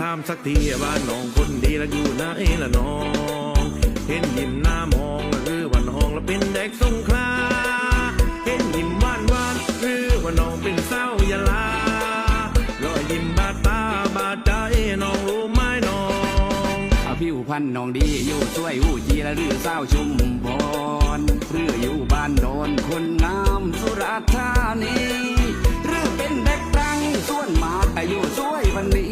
ถามสักทีว่าน้องคนดีแล้วอยู่ไหนละน้อง เห็นยิ้มหน้ามองหรือว่าน้องล้วเป็นเด็กสงขลาเห็นยิ้มหวานหวานหรือว่าน้องเป็นสาวยาลารอยยิ้มบาดตาบาดใจน้องรู้ไหมน้องอาผิวพันน้องดีอยู่ช่วยหูจีและหรือเศร้าวชุมพรหรืออยู่บ้านโดนคนงามสุราษฎร์ธานีหรือเป็นเด็กดังส่วนมากอายุช่วยวันนี้